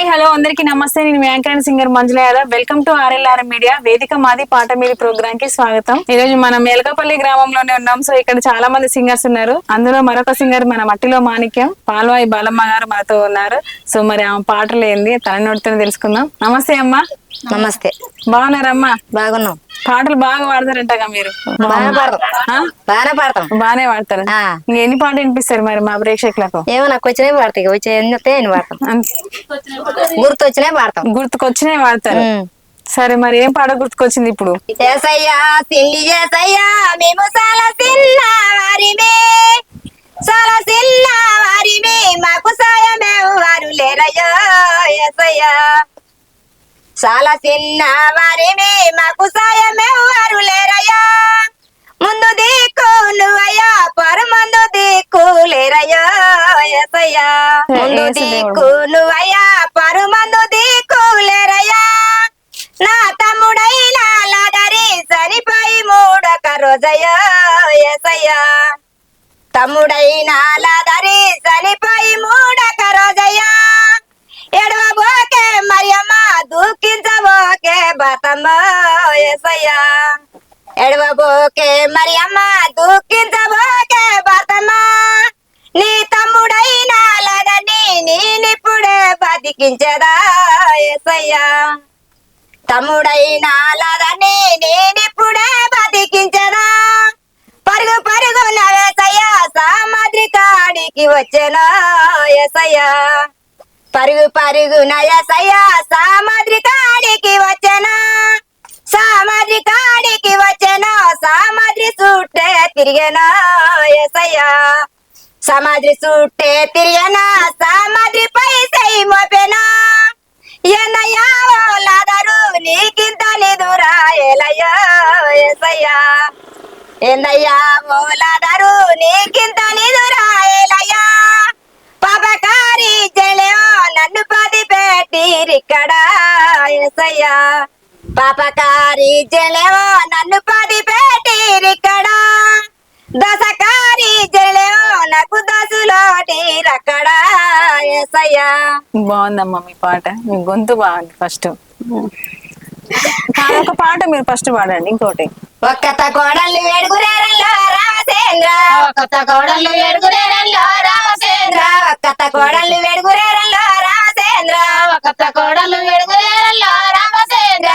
Hi hello అందరికీ నమస్తే. నేను anchor singer Manjula Yadav. Welcome to RLR media. వేదిక మాది పాట మీది ప్రోగ్రామ్కి స్వాగతం. ఈ రోజు మనం ఎలకపల్లి గ్రామంలోనే ఉన్నాం. సో ఇక్కడ చాలా మంది సింగర్స్ ఉన్నారు. అందులో మరొక సింగర్ మన మట్టిలో మాణిక్యం పాల్వాయి బాలమ్మ గారు మనతో ఉన్నారు. సో మరి ఆమె పాటలు ఏంది తన తెలుసుకుందాం. నమస్తే అమ్మా. నమస్తే. బాగున్నారమ్మా? బాగున్నాం. పాటలు బాగా పాడతారంటగా మీరు. బాగానే పాడతాం? బాగానే పాడతాం. బాగానే పాడతారు? ఎన్ని పాటలు వినిపిస్తారు మరి మా ప్రేక్షకులకు? ఏమో నాకు వచ్చినాయి పాడతాయి. వచ్చే ఎన్ని పాడతాం. గుర్తు వచ్చినాయి పాడతాం. గుర్తుకొచ్చినాయి పాడతారు. సరే మరి ఏం పాట గుర్తుకొచ్చింది ఇప్పుడు? మేము చాలా చిన్న వారిమే. చాలా చిన్న వారిమే. చాలా చిన్న వారిమే మాకు సాయమే వారు లేరయ్యా. ముందు దిక్కు నువ్వయ్యా పరమందు దిక్కు లేరయ్యో. ముందు. దిక్కు నువ్వయ్యా పరమందు దిక్కు లేరయ్యా. నా తమ్ముడైన లాదరి చనిపోయి మూడొక రోజయ్యో. ఏసయ్యా తమ్ముడైన లాదరి చనిపోయి మూడొక రోజయ్యా. ఎడవబోకే మరియమ్మ దూకించబోకే బతమ్మ ఎసయ్యా ఎడవబోకే మరియమ్మ దూకించబోకే బతమ్మ. నీ తమ్ముడైన లాదని నేనిప్పుడే బతికించదా ఎసయ్యా తమ్ముడైన లాదని నేనిప్పుడే బతికించదా. పరుగు పరుగు నవేసయ్యా సామాద్రి కాడికి వచ్చేనా ఎసయ్యా పరుగు పరుగు నయసయ్య సామాద్రి కాడికి వచ్చేనా? సామాద్రి కాడికి వచ్చేనా? సామాద్రి చుట్టే తిరిగేనా ఎసయ్యా? సమాద్రి చుట్టే తిరిగేనా? దశకారి చెలెవో నాకు దశలోటి రక్కడ ఎసయ్యా. బాగుందమ్మా మీ పాట. మీ గొంతు బాగుంది ఫస్ట్. ఒక పాట మీరు ఫస్ట్ పాడండి ఇంకోటి. ఒక్కత కోడళ్ళు ఏడుగురేరల్లో రామసేంద్ర. కొత్త కోడళ్ళు ఏడుగురేరల్లో రామసేంద్ర. ఒక్కత కోడళ్ళు ఏడుగురేరల్లో రామసేంద్ర. కొత్త కోడళ్ళు ఏడుగురేరల్లో రామసేంద్ర.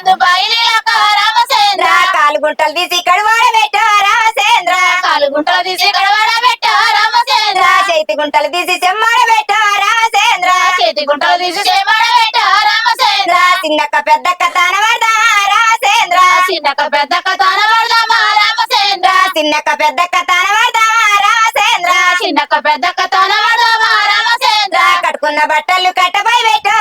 వెళ్ళిరి విల్లందు బాయిలీలకో రామసేంద్ర కాలు గుంటలు తీసి కడువాడ పెట్టో రామసేంద్ర కాలు గుంటలు తీసి కడవాడ పెట్ట రామసేంద్ర చేతి గుంటలు తీసి చెమ్మాడ పెట్టో రామసేంద్ర చేతి గుంటలు తీసి చేమాడ పెట్ట రామసేంద్ర చిన్నక్క పెద్దక్క తాన పడదా రామసేంద్ర చిన్నక పెద్దక తాన పడదామా రామసేంద్ర చిన్నక్క పెద్దక్క తాన పడదా రామసేంద్ర చిన్నక పెద్దక తాన పడదామా రామసేంద్ర కట్టుకున్న బట్టలు కట్టపై పెట్టో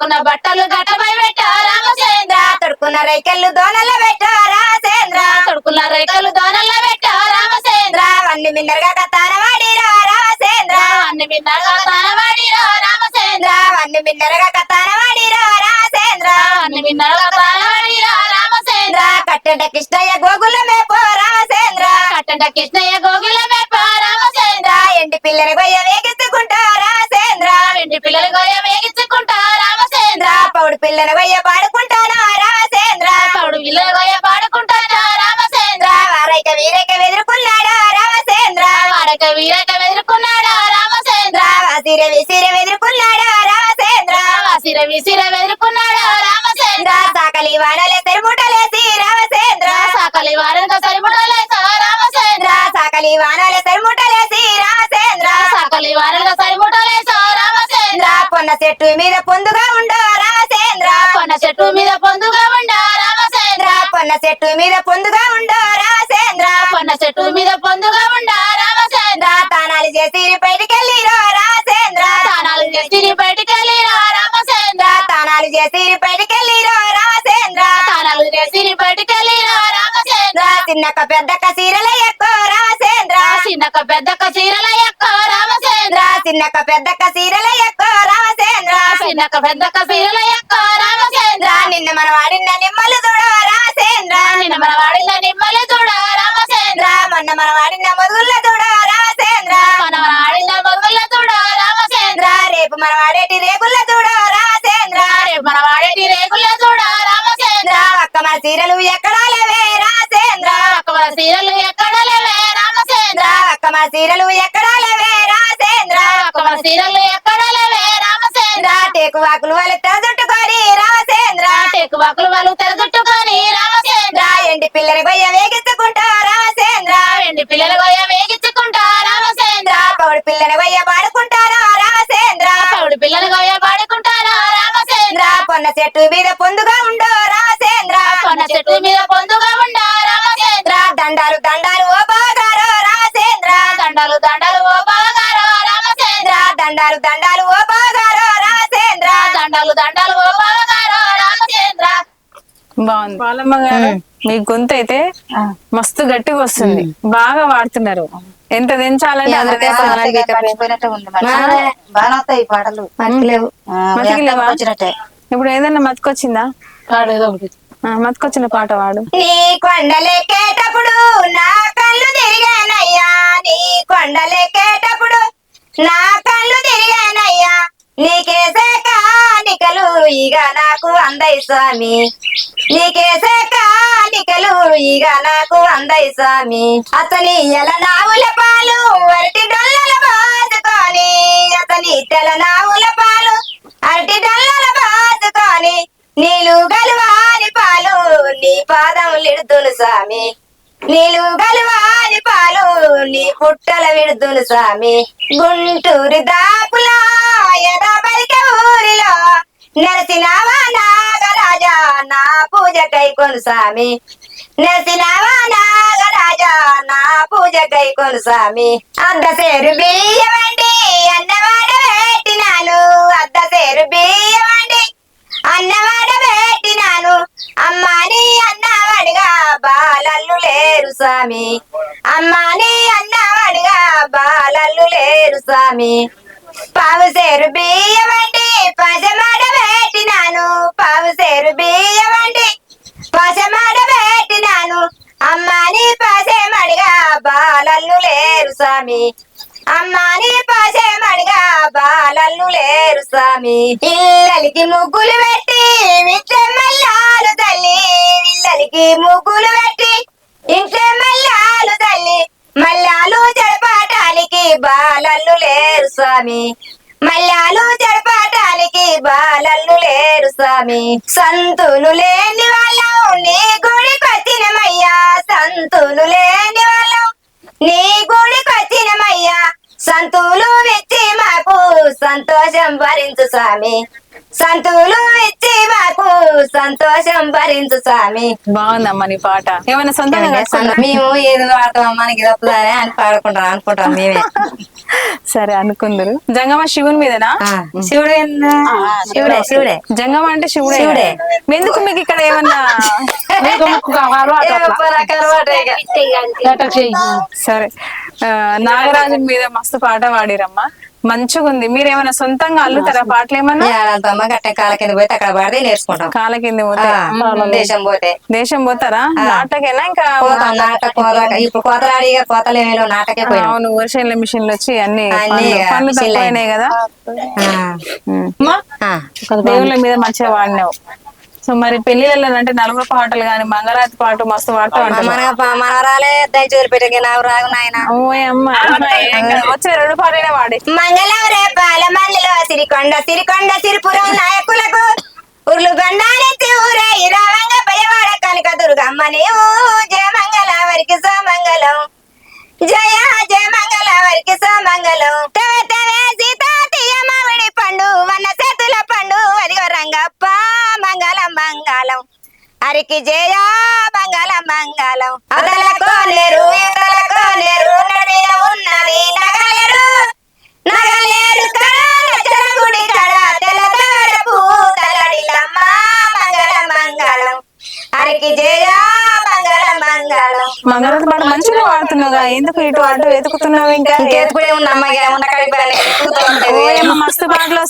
రామసేంద్ర బట్టలు గట్టపై పెట్ట రామసేంద్ర. తొడుక్కున్న రైకెళ్ళు దోనల్ల పెట్టో రామసేంద్ర. తొడుక్కున్న రేఖలు దోనల్లో పెట్ట రామసేంద్ర. అన్ని మిన్నరగా కత్తారవాడి రాసేంద్ర రామసేంద్ర. అన్ని మిన్నగా కత్తారవాడి రామసేంద్ర. అన్ని మిన్నరగా కత్తారవాడి రాసేంద్ర రామసేంద్ర. అన్ని మిన్నగా కత్తారవాడి రామసేంద్ర. కట్టెంట కృష్ణయ్య గోగుల మేపో రామసేంద్ర. కట్టంట కృష్ణయ్య గోగుల మేప రామసేంద్ర. ఎండి పిల్లల గొయ్య వేగించుకుంటా రామసేంద్ర. ఎండి పిల్లలు గొయ్య వేగి పిల్లని గొయ్య పాడుకుంటాను రామసేంద్ర? పౌడు పిల్లలు గోయ పాడుకుంటానా రామసేంద్ర? వారైక వీరైక వెదురుకున్నాడు రామసేంద్ర? వారక వీరక వెదురుకున్నాడా రామసేంద్ర? వాసిర విసిర వెదురుకున్నాడు రామసేంద్ర? వాసిర విసిర వెదురుకున్నాడా రామసేంద్ర? సాకలి వానలే తెరుముటలేసి చేసి బయటికి వెళ్ళి రామచంద్ర తానాలు చేసి బయటికెళ్ళి రామచంద్ర తానాలు చేసి బయటికి వెళ్ళి రామచంద్ర చిన్నక్క పెద్దక్క సీరల ఎక్కువ రామచంద్ర చిన్నక పెద్దక చీరల యొక్క రామచంద్ర చిన్నక్క పెద్దక్క సీరల ఎక్కువ రామచంద్ర చిన్నక పెద్దక చీరల యొక్క రామచంద్ర నిన్న మనం ఆడిన నిమ్మలు చూడ రామచంద్ర నిన్న మన వాడిన నిమ్మలు చూడ రామచంద్ర మొన్న మనం ఆడిన మొదుగుల చూడ మనం ఆడేటి రేగుల చూడ రామచంద్ర రేపు మన వాడేటి రేగుల చూడ రామచంద్ర. అక్క మన సీరలు ఎక్కడా లేవే రామచంద్ర అక్క మన చీరలు ఎక్కడ లేవే రామచంద్ర. అక్క మన సీరలు ఎక్కడా లేవే రామచంద్ర అక్క మన చీరలు ఎక్కడ లేవే రామచంద్ర. టేకు వాకులు వాళ్ళ చుట్టుకొని రామచంద్ర టెక్కు బాకులు వాళ్ళు తెరదుట్టుకొని రామచంద్ర. ఎండి పిల్లని గొయ్య వేగించుకుంటా రామచంద్ర వెండి పిల్లలు గొయ్య వేగించుకుంటా చెట్టు మీద పొందుగా ఉండో రామచంద్ర కొన్న చెట్టు మీద పొందుగా ఉండ రామచంద్ర దండాలు దండాలు ఓ బాగారో రామచంద్ర దండలు దండలు ఓ బాగారో రామచంద్ర దండాలు దండాలు ఓ బాగారో రామచంద్ర దండలు దండలు ఓ బాగారో రామచంద్ర బాగుంది. బాలమ్మ గారు? మీ గొంతు అయితే మస్తు గట్టిగా వస్తుంది. బాగా వాడుతున్నారు. ఎంత దించాలని అంత బాగా ఈ పాటలు. ఇప్పుడు ఏదన్నా మతికొచ్చిందా? ఆ, మతికొచ్చిన పాట వాడు నీ కొండలెక్కేటప్పుడు నా కళ్ళు తిరిగానయ్యా. నీ కొండలెక్కేటప్పుడు నా కళ్ళు తిరిగానయ్యా. నీకేసే కానికలు ఇక నాకు అందయి స్వామి. నీకేసే కాలికలు ఇక నాకు అందయి స్వామి. అతని ఎల నావుల పాలు అరటి డొల్లల బాదుకొని. అతని తెల నావుల పాలు అరటి డొల్లల బాదుకొని. నీళ్ళు గలువాని పాలు నీ పాదం విడుదును స్వామి. నీళ్ళు గలువాని పాలు నీ పుట్టల విడుదును స్వామి. గుంటూరు దాపులా ఎదబలిక ఊరిలో నెరసినావా నాగరాజా నా పూజ కైకొను స్వామి. నెరసినావా నాగరాజా నా పూజ కైకొను స్వామి. అద్ద సేరు బియ్యమండి అన్నవాడ పెట్టినాను. అద్ద సేరు బియ్యమండి అన్నవాడ పెట్టినాను. అమ్మాని అన్నవాడిగా బాలల్లు లేరు స్వామి. అమ్మాని అన్నవాడిగా బాలల్లు లేరు స్వామి. పావు సేరు బియ్యమండి పజమాడ పావు సేరు బియ్యమండి. పసమాడ పెట్టినాను. అమ్మాని పసేమడిగా బాలల్లు లేరు స్వామి. అమ్మాని పసేమడిగా బాలల్లు లేరు స్వామి. పిల్లలకి ముగ్గులు పెట్టి విచ్చమల్లాలు తల్లి. ఇల్లలికి ముగ్గులు పెట్టి ఇంట్లో మల్లాలు తల్లి. మల్లాలు జడపాటానికి బాలల్లు లేరు స్వామి. మల్లాలు జడపాటానికి బాలల్లు లేరు స్వామి. సంతులు లేని వాళ్ళం నీ గుడికి వచ్చినమయ్యా సంతులు లేని వాళ్ళం నీ గుడికి వచ్చినమయ్యా సంతులు ఇచ్చి మాకు సంతోషం భరించు స్వామి. సంతులు ఇచ్చి మాకు సంతోషం భరించు స్వామి. బాగుందమ్మా నీ పాట. ఏమైనా సొంతంగా? మేము ఏది పాడతాం మనకి వస్తుందని అని పాడుకుంటాం అనుకుంటాం మేమే. సరే అనుకుందరు. జంగమ శివుని మీదనా? శివుడు? శివుడే. శివుడే. జంగమ అంటే శివుడే. శివుడే. ఎందుకు మీకు ఇక్కడ ఏమన్నా. సరే. ఆ, నాగరాజు మీద మస్తు పాట పాడిరమ్మా. మంచిగా ఉంది మీరు ఏమైనా సొంతంగా అల్లుతారా పాటలు ఏమన్నా ఏడాదితమ్మ గట్ట కాల కింద పోతే అక్కడ పడితే నేర్చుకుంటాం. కాల కింద పోతే? దేశం పోతే. దేశం పోతారా? నాటకేనా ఇంకా పోతాం నాటక కోత ఇప్పుడు కోతలు అడిగా కోతలు ఏమీ లేవు నాటకే పోయినాం. అవును వర్షన్ల మిషన్లు వచ్చి అన్ని పనులు- తక్కువైనాయి కదా. అమ్మా. దేవుళ్ళ మీద మంచిగా వాడినావు. సో మరి పెళ్ళిళ్ళలో అంటే నలుగురు పాటలు గాని మంగళారతి పాట మస్తు పాడుతూ మనవరాలే దయచేసి వదిలిపెట్టే నాకు రాగు నాయన. వచ్చే రెండు పాటలే వాడి మంగళం రేపాల మందిలో సిరికొండ సిరికొండ సిరిపురం నాయకులకు. ఉర్లు గండాలెత్తి ఊరే రావంగ భయవాడ కనుక దుర్గమ్మ నీవు. జయ మంగళ వరికి సోమంగళం జయ జయ మంగళ వరికి సోమంగళం తవే తవే సీతా తీయ మామిడి పండు వన్న చేతుల అరికి జయ మంగళ మంగళం. అదల లేరు ఇదలకో లేరు నడిన ఉన్నది నగలేరు. నగలేరు కడగుడి కడ తెలదారపు తలడిలమ్మ మంగళ మంగళం. అరికి జయ మంగళ మంగళం. మంగళ మంచిగా వాడుతున్నావుగా. ఎందుకు ఇటు అటు వెతుకుతున్నావు ఇంకా? మస్తు పాటలు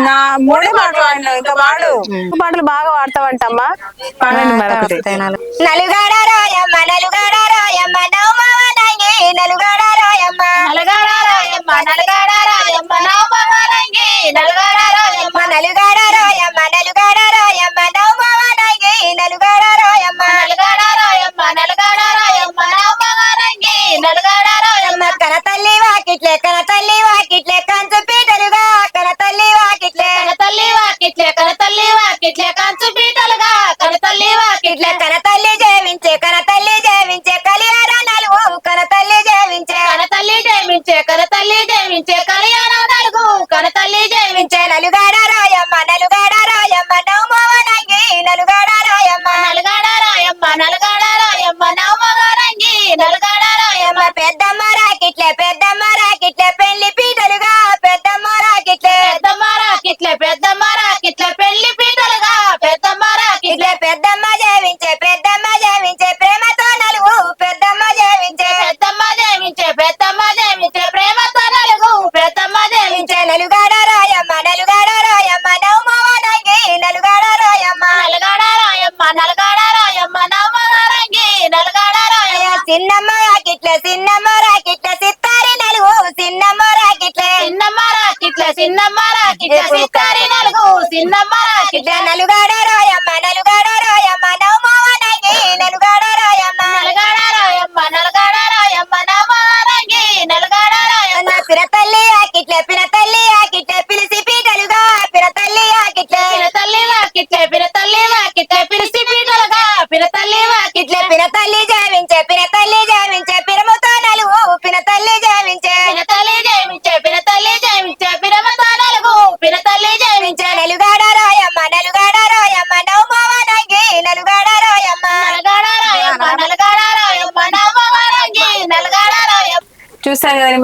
నా మూడే పాటలు వాడినావు. ఇంకా వాడు? పాటలు బాగా వాడతావంటమ్మా. నలుగాడారా నలుగాడారా పీటలుగా కనతల్లి వాకిట్ల కనతల్లి மழை ஆக்கிட்ல சின்னம்மா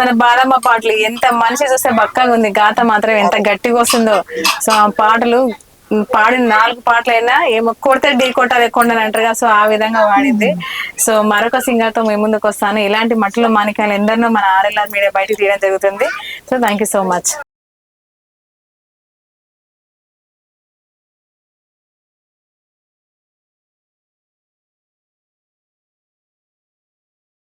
మన బాదమ్మ పాటలు ఎంత మనిషి చూస్తే బక్కగా ఉంది. గాత మాత్రం ఎంత గట్టిగా వస్తుందో. సో ఆ పాటలు పాడిన నాలుగు పాటలైనా ఏమో కొడితే ఢీ కొట్టాలి లేకుండా అంటారు సో ఆ విధంగా వాడింది సో మరొక సింగర్తో మేము ముందుకు వస్తాను. ఇలాంటి మట్టిలో మానికాయలు ఎందరినో మన ఆర్ఎల్ఆర్ మీడియా బయటకు తీయడం జరుగుతుంది. So thank you so much.